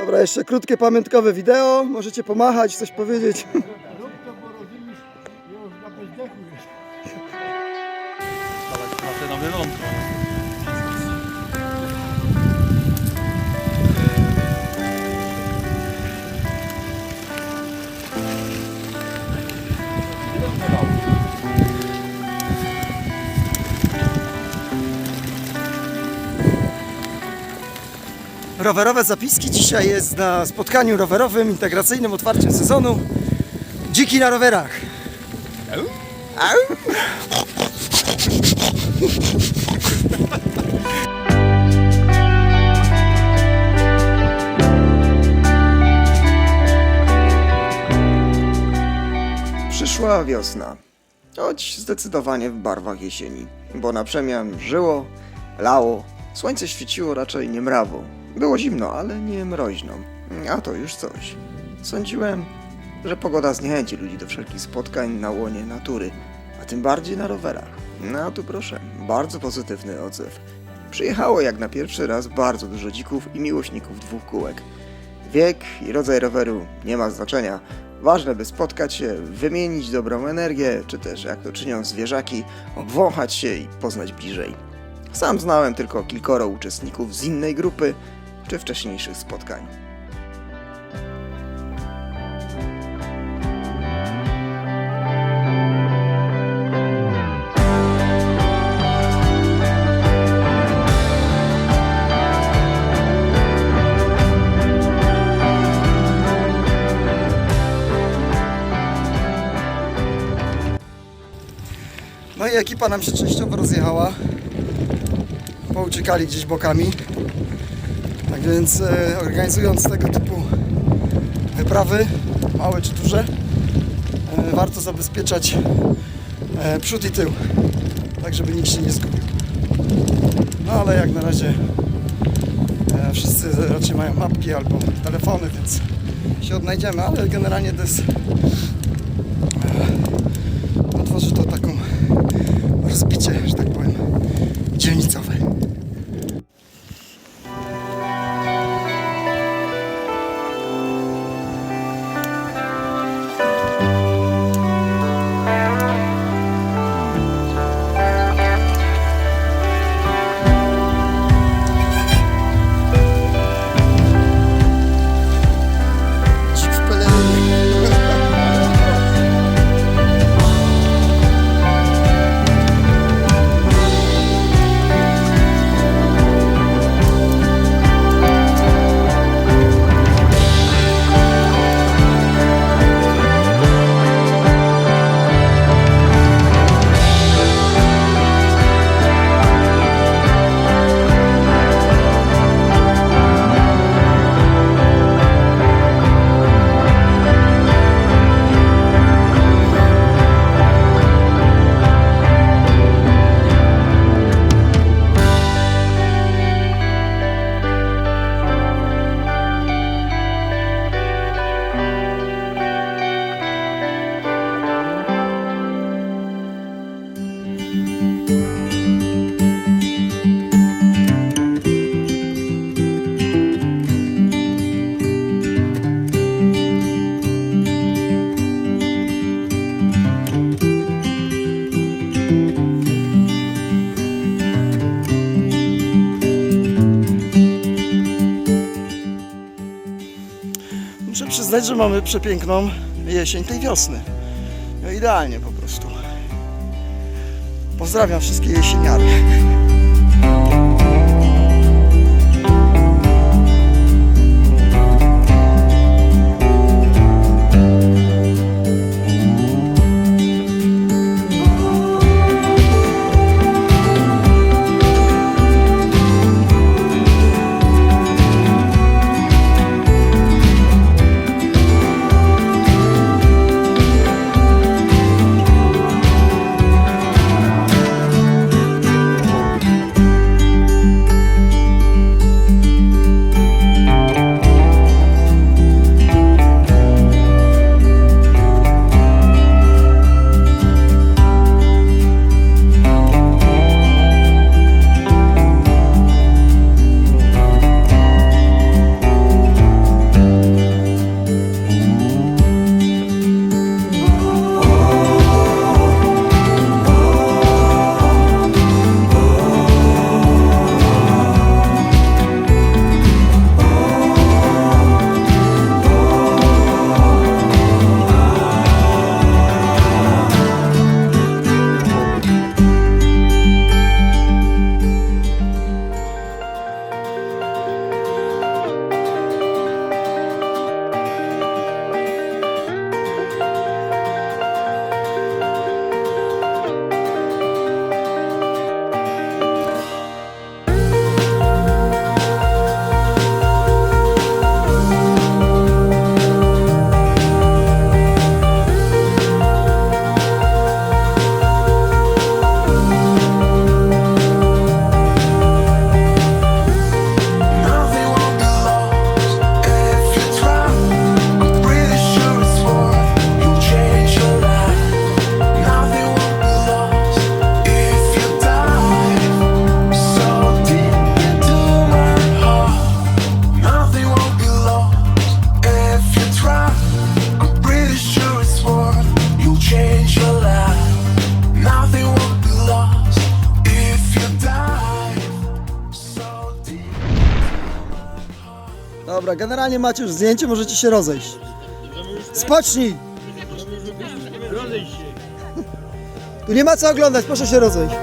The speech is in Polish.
Dobra, jeszcze krótkie pamiątkowe wideo. Możecie pomachać, coś powiedzieć. Rób to, bo rozumiesz, już na bezdechu jest. Ale na te nowe lądko. Rowerowe zapiski dzisiaj jest na spotkaniu rowerowym, integracyjnym otwarciem sezonu. Dziki na rowerach. Au. Przyszła wiosna, choć zdecydowanie w barwach jesieni, bo na przemian żyło, lało, słońce świeciło raczej nie mrawo. Było zimno, ale nie mroźno, a to już coś. Sądziłem, że pogoda zniechęci ludzi do wszelkich spotkań na łonie natury, a tym bardziej na rowerach. No a tu proszę, bardzo pozytywny odzew. Przyjechało jak na pierwszy raz bardzo dużo dzików i miłośników dwóch kółek. Wiek i rodzaj roweru nie ma znaczenia. Ważne, by spotkać się, wymienić dobrą energię, czy też, jak to czynią zwierzaki, obwąchać się i poznać bliżej. Sam znałem tylko kilkoro uczestników z innej grupy czy wcześniejszych spotkań. No i ekipa nam się częściowo rozjechała. Pouciekali gdzieś bokami. Tak więc e, organizując tego typu wyprawy, małe czy duże, e, warto zabezpieczać e, przód i tył, tak żeby nikt się nie zgubił. No ale jak na razie wszyscy raczej mają mapki albo telefony, więc się odnajdziemy, ale generalnie to jest no, tworzy to taką rozbicie, że tak powiem, dzielnicowe. Przyznać, że mamy przepiękną jesień tej wiosny. No idealnie po prostu. Pozdrawiam wszystkie jesieniary. Dobra, generalnie macie już zdjęcie, możecie się rozejść. Spocznij! Rozejść się. Tu nie ma co oglądać, proszę się rozejść.